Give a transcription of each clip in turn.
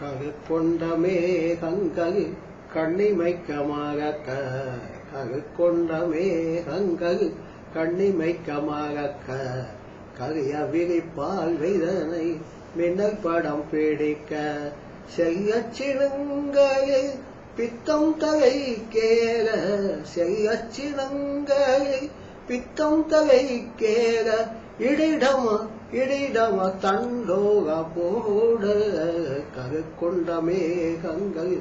கருக்கொண்ட மேகங்கள் கண்ணிமைக்கமாக கருக்கொண்ட மேகங்கள் கண்ணிமைக்கமாக கரிய விழிப்பால் வைதனை மின்னல் படம் பிடிக்க. செய்ய சினுங்களை பித்தம் தலை கேர செய்ய சினுங்களை பித்தம் தலை கேர இடிடம இடிடம தண்டோக போடு கரு கொண்ட மேகங்கள்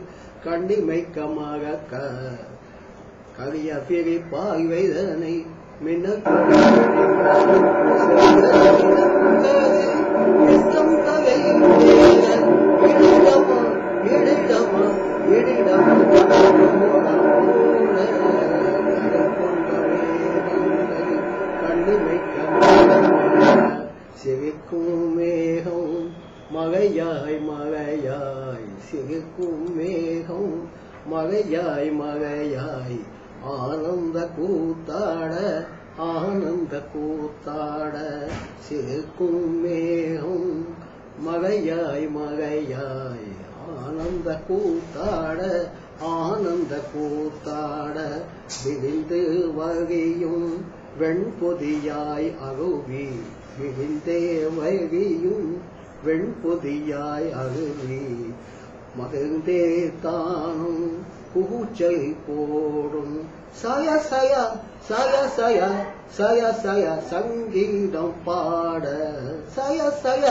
கண்டிமைக்கமாக கரிய பிரிப்பாய் வைதனை மின்னல் பித்தம் தலை மேகம் மகையாய் மகையாய் சிரிக்கும் மேகம் மகையாய் மகையாய் ஆனந்த கூத்தாட ஆனந்த கூத்தாட சிரிக்கும் மேகம் மகையாய் மகையாய் ஆனந்த கூத்தாட ஆனந்த கூத்தாட விரிந்து வகையும் வெண்பொதியாய் அருவி விழிந்தே வகையும் வெண்பொதியாய் அருவி மகிழ்ந்தே தானும் கூச்சல் போடும். சய சய சய சய சய சய சங்கீதம் பாட. சய சய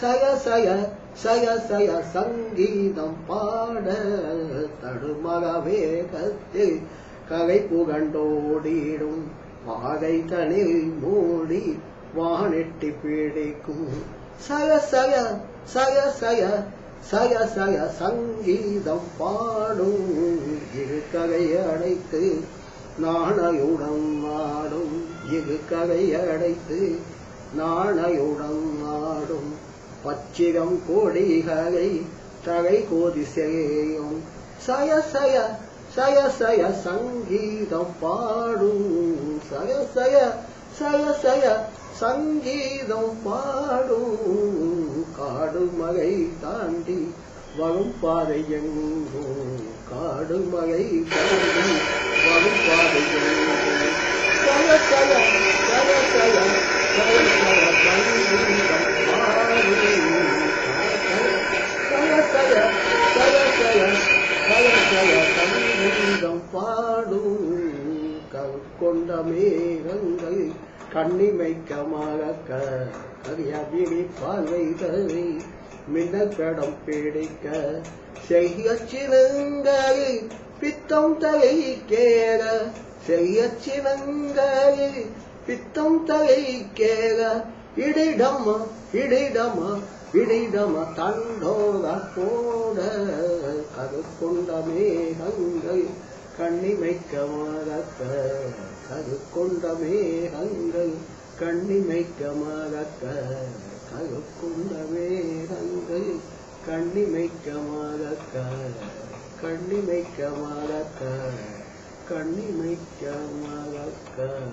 சய சய சய சய சங்கீதம் பாட. தடுமக வேகத்தில் கலை புகண்டோடிடும். வாகை தனில் மூடி வானெட்டி பீடைக்கும். சய சய சய சய சய சய சங்கீதம் பாடும். இரு கதை அடைத்து நாணயுடன் ஆடும். இரு கதை அடைத்து நாணயுடன் ஆடும். பச்சிகம் கோடிகளை தகை கோதி செய்யும் சய சய சய சய சங்கீதம் பாடும். சய சய சய சய சங்கீதம் பாடும் காடு மலை தாண்டி வரும் பாதை எங்கும் காடு மலை தாண்டி வரும் பாதை எங்கும் சய சய சய சய சய சய சங்கீதம் சங்கீதம் பாடும் கொண்ட மேகங்கள் கண்ணிமைக்கமாக கரியாபிரி பார்வை தவி மின்னப்படம் பிடிக்க செய்ய சினங்களை பித்தம் தலை கேர செய்ய சினங்களை பித்தம் தலை கேர இடிடம இடிடம இடிடம தண்டோக போட கருக்கொண்ட மேகங்கள் கண்ணிமைக்க மாறத்த கரு கொண்ட மேகங்கள் கண்ணிமைக்க மாறத்த கரு கொண்ட மேகங்கள் கண்ணிமைக்க மாறத்த கண்ணிமைக்க மாறத்த கண்ணிமைக்க மாறத்த